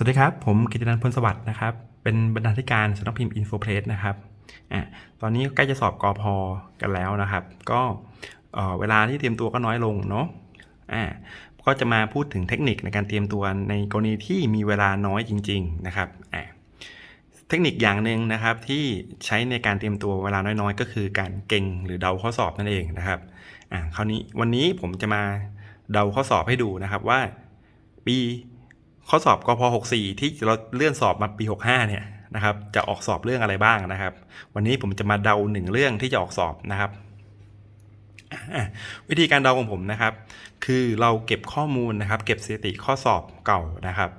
สวัสดีครับ ผมกิตินันท์พลสวัสดิ์นะครับ เป็นบรรณาธิการสำนักพิมพ์อินโฟเพรสนะครับอะตอนนี้ใกล้จะสอบกอพอกันแล้วนะครับ ก็เอ่อเวลาที่เตรียมตัวก็น้อยลงเนาะอ่าก็จะมาพูดถึงเทคนิคในการเตรียมตัวในกรณีที่มีเวลาน้อยจริง ๆ นะครับอะเทคนิคอย่างหนึ่งนะครับที่ใช้ในการเตรียมตัวเวลาน้อยๆ ก็คือการเก่งหรือเดาข้อสอบนั่นเองนะครับอะคราวนี้วันนี้ผมจะมาเดาข้อสอบให้ดูนะครับว่าปี ข้อสอบกพ64 ที่เราเลื่อนสอบมาปี 65 เนี่ยนะครับ จะออกสอบเรื่องอะไรบ้างนะครับ วันนี้ผมจะมาเดาหนึ่งเรื่องที่จะออกสอบนะครับ วิธีการเดาของผมนะครับ คือเราเก็บข้อมูลนะครับ เก็บสถิติข้อสอบเก่านะครับ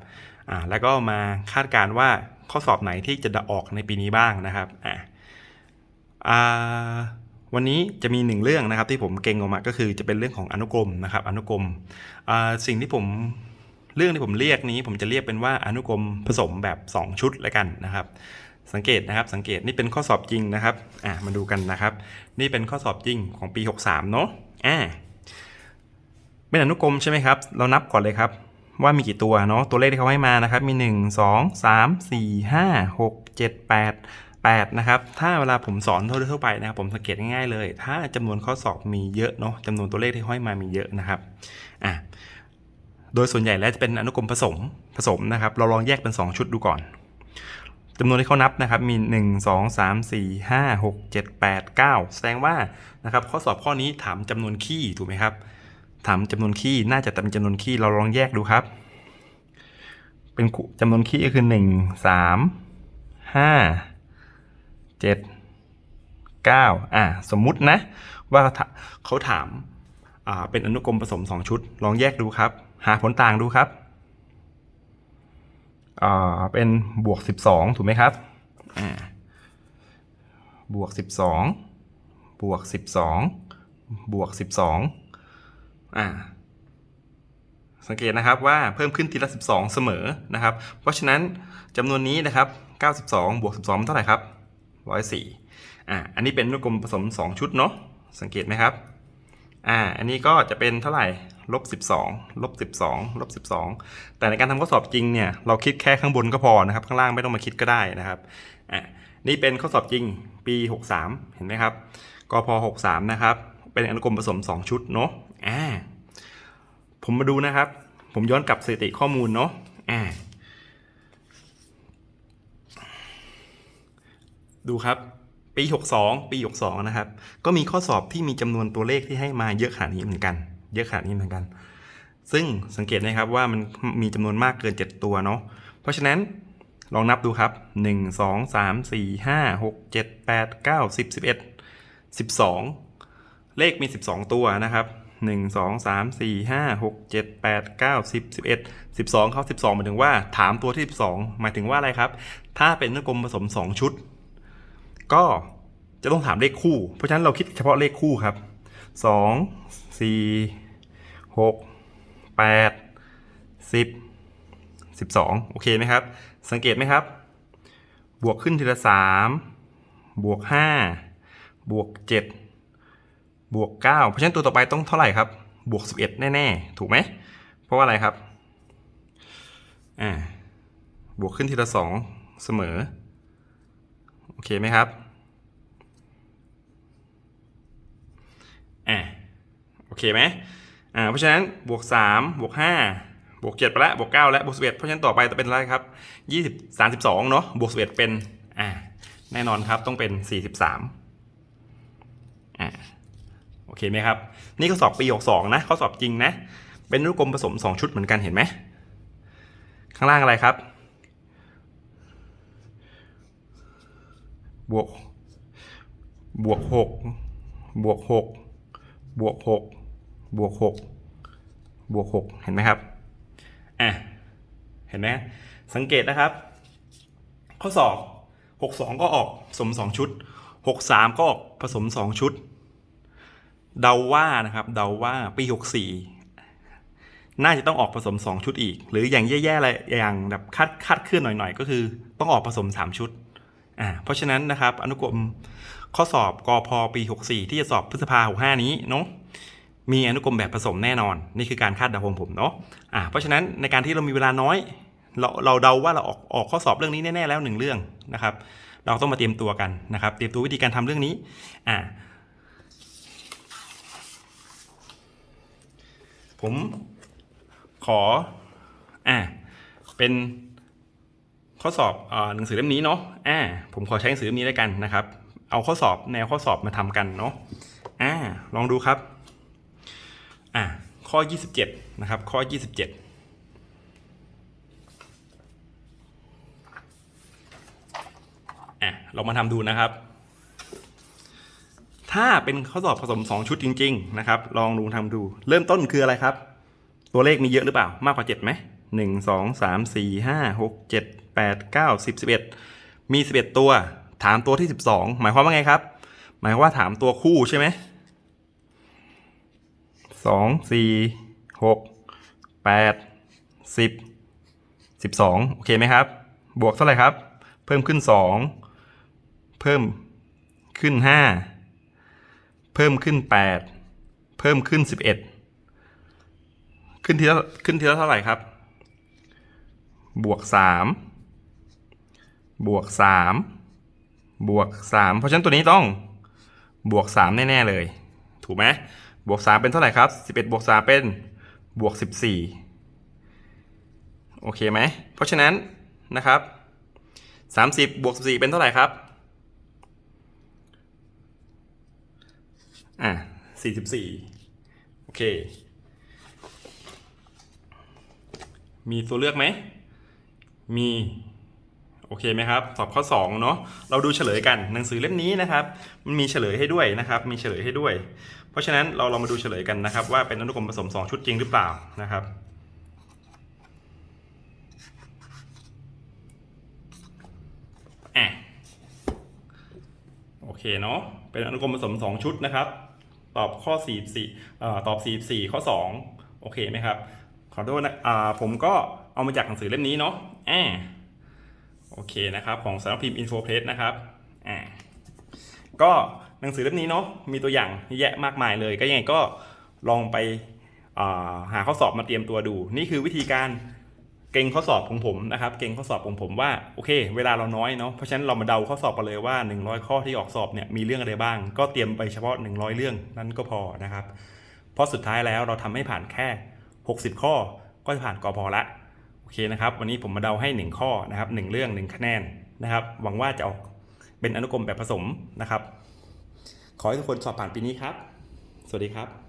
อ่าแล้วก็มาคาดการณ์ว่าข้อสอบไหนที่จะออกในปีนี้บ้างนะครับอ่าอ่าวันนี้จะมีหนึ่งเรื่องนะครับที่ผมเก่งออกมาก็คือจะเป็นเรื่องของอนุกรมนะครับ อนุกรมอ่าสิ่งที่ผม เรื่องที่ผมเรียกนี้ผมจะเรียกเป็นว่าอนุกรมผสมแบบ 2 ชุดแล้วกันนะครับ สังเกตนะครับสังเกตนี่เป็นข้อสอบจริงนะครับอ่ามาดูกันนะครับ นี่เป็นข้อสอบจริงของปี 63 เนาะอ่าเป็นอนุกรมใช่ไหมครับ เรานับก่อนเลยครับว่ามีกี่ตัวเนาะตัวเลขที่เขาให้มานะครับ มี 1 2 3 4 5 6 7 8 8 นะครับ ถ้าเวลาผมสอนทั่วไปนะครับ ผมสังเกตง่ายๆเลย ถ้าจำนวนข้อสอบมีเยอะเนาะจำนวนตัวเลขที่ห้อยมามีเยอะนะครับ อะ โดยส่วนใหญ่แล้วจะเป็นอนุกรมผสมผสมนะครับ เราลองแยกเป็น 2 ชุดดูก่อนจำนวนที่เขานับนะครับมี 1 2 3 4 5 6 7 8 9 แสดงว่านะครับข้อสอบข้อนี้ถามจำนวนคี่ถูกไหมครับ ถามจำนวนคี่น่าจะเป็นจำนวนคี่เราลองแยกดูครับ เป็นจำนวนคี่ก็คือหนึ่งสามห้าเจ็ดเก้าอ่าสมมุตินะ ว่าเขาถาม เป็นอนุกรมผสม 2 ชุด ลองแยกดูครับ หาผลต่างดูครับเป็นบวก 12 ถูกไหมครับบวก 12 บวก 12 บวก 12อ่าสังเกตนะครับว่าเพิ่มขึ้นทีละ 12 เสมอนะครับ เพราะฉะนั้นจำนวนนี้นะครับ 92 บวก 12 เท่าไหร่ครับ 104อ่าอันนี้เป็นอนุกรมผสม 2 ชุดเนาะสังเกตไหมครับ อ่า อันนี้ก็จะเป็นเท่าไหร่ลบ12ลบ12ลบ12 แต่ในการทำข้อสอบจริงเนี่ย เราคิดแค่ข้างบนก็พอนะครับ ข้างล่างไม่ต้องมาคิดก็ได้นะครับอ่านี่เป็นข้อสอบจริงปี 63 เห็นไหมครับกพ63 นะครับ เป็นอนุกรมผสม 2 ชุดเนาะอ่าผมมาดูนะครับ ผมย้อนกลับสถิติข้อมูลเนาะอ่าดูครับ ปี 62 ปี 62 นะครับ ก็มีข้อสอบที่มีจำนวนตัวเลขที่ให้มาเยอะขนาดนี้เหมือนกัน เยอะขนาดนี้เหมือนกัน ซึ่งสังเกตนะครับว่ามันมีจำนวนมากเกิน 7 ตัวเนาะ เพราะฉะนั้นลองนับดูครับ 1 2 3 4 5 6 7 8 9 10 11 12 เลขมี 12 ตัวนะครับ 1 2 3 4 5 6 7 8 9 10 11 12 เขา12 หมายถึงว่าถามตัวที่ 12 หมายถึงว่าอะไรครับ ถ้าเป็นนุกรมผสม 2 ชุด ก็จะต้องถามเลขคู่ เพราะฉะนั้นเราคิดเฉพาะเลขคู่ครับ 2 4 6 8 10 12 โอเคไหมครับ สังเกตไหมครับ บวกขึ้นทีละ 3 บวก 5 บวก 7 บวก 9 เพราะฉะนั้นตัวต่อไปต้องเท่าไหร่ครับ บวก 11 แน่ ๆ ถูกไหม เพราะว่าอะไรครับ อ่า บวกขึ้นทีละ 2 เสมอ อเคไหมครับอ่าโอเคไหมอ่าเพราะฉะนั้นบวก3บวก5บวก7ไปแล้วบวก9และบวก11 เพราะฉะนั้นต่อไปจะเป็นอะไรครับ20 32เนาะบวก11เป็นอ่าแน่นอนครับต้องเป็น 43อ่าโอเคไหมครับ นี่ข้อสอบปี 62 นะข้อสอบจริงนะ เป็นรูปกลมผสม 2 ชุดเหมือนกันเห็นไหมข้างล่างอะไรครับ บวกบวก6บวก6บวก6บวก6บวก6เห็นไหมครับอะเห็นไหมสังเกตนะครับ ข้อสอบ62ก็ออกผสม2ชุด63ก็ออกผสม2ชุด เดาว่านะครับ เดาว่าปี64น่าจะต้องออกผสม 2 ชุดอีก หรืออย่างแย่ๆอะไรอย่างแบบคาดคาดเคลื่อนหน่อยๆ ก็คือต้องออกผสม 3 ชุด อ่าเพราะฉะนั้นนะครับอนุกรมข้อสอบกอพปี 64 ที่จะสอบพฤษภา65 นี้เนาะมีอนุกรมแบบผสมแน่นอน นี่คือการคาดเดาของผมเนาะอ่าเพราะฉะนั้นในการที่เรามีเวลาน้อย เราเราเดาว่าเราออกออกข้อสอบเรื่องนี้แน่ๆแล้วหนึ่งเรื่องนะครับ เราต้องมาเตรียมตัวกันนะครับ เตรียมตัววิธีการทำเรื่องนี้อ่าผมขออ่าเป็น ข้อสอบอหนังสือเล่มนี้เนาะอ่าผมขอใช้หนังสือเล่มนี้แล้วกันนะครับ เอาข้อสอบแนวข้อสอบมาทำกันเนาะอ่าลองดูครับอ่าข้อ 27 นะครับ ข้อ 27อะเรามาทำดูนะครับ ถ้าเป็นข้อสอบผสม 2 ชุดจริง ๆ นะครับ ลองดูทำดู เริ่มต้นคืออะไรครับ ตัวเลขมีเยอะหรือเปล่า มากกว่า7ไหม หนึ่งสองสามสี่ห้าหกเจ็ดแปดเก้าสิบสิบเอ็ดมีสิบเอ็ดตัว ถามตัวที่สิบสองหมายความว่าไงครับ หมายความว่าถามตัวคู่ใช่ไหมสองสี่หกแปดสิบสิบสองโอเคไหมครับ บวกเท่าไหร่ครับ เพิ่มขึ้นสองเพิ่มขึ้นห้าเพิ่มขึ้นแปดเพิ่มขึ้นสิบเอ็ดขึ้นทีละขึ้นทีละเท่าไหร่ครับ บวกสามบวกสามบวกสามเพราะฉะนั้นตัวนี้ต้องบวกสามแน่ๆเลย ถูกไหมบวกสามเป็นเท่าไหร่ครับสิบเอ็ดบวกสามเป็นบวกสิบสี่โอเคไหม เพราะฉะนั้นนะครับสามสิบบวกสิบสี่เป็นเท่าไหร่ครับอะสี่สิบสี่โอเค มีตัวเลือกไหม มี โอเคไหมครับ สอบข้อ2เนาะเราดูเฉลยกันหนังสือเล่มนี้นะครับ มันมีเฉลยให้ด้วยนะครับ มีเฉลยให้ด้วย เพราะฉะนั้นเราเรามาดูเฉลยกันนะครับ ว่าเป็นอนุกรมผสม 2 ชุดจริงหรือเปล่านะครับโอเคเนาะเป็นอนุกรมผสม 2 ชุดนะครับ ตอบข้อ 44เอ่อตอบ 44 ข้อ 2 โอเคไหมครับ อโทษนะอ่าผมก็เอามาจากหนังสือเล่มนี้เนาะอ่าโอเคนะครับ ของสำนักพิมพ์ Info Press นะครับอ่าก็หนังสือเล่มนี้เนาะมีตัวอย่างเยอะแยะมากมายเลย ก็ยังไงก็ลองไปาหาข้อสอบมาเตรียมตัวดู นี่คือวิธีการเก่งข้อสอบของผมนะครับ เก่งข้อสอบของผมว่าโอเค เวลาเราน้อยเนาะเพราะฉะนั้นเรามาเดาข้อสอบกันเลยว่า 100 ข้อที่ออกสอบเนี่ยมีเรื่องอะไรบ้าง ก็เตรียมไปเฉพาะ 100 เรื่องนั้นก็พอนะครับ เพราะสุดท้ายแล้วเราทำให้ผ่านแค่ 60 ข้อก็จะผ่านกอพอละโอเคนะครับ วันนี้ผมมาเดาให้ 1 ข้อนะครับ1เรื่อง 1 คะแนนนะครับ หวังว่าจะออกเป็นอนุกรมแบบผสมนะครับ ขอให้ทุกคนสอบผ่านปีนี้ครับ สวัสดีครับ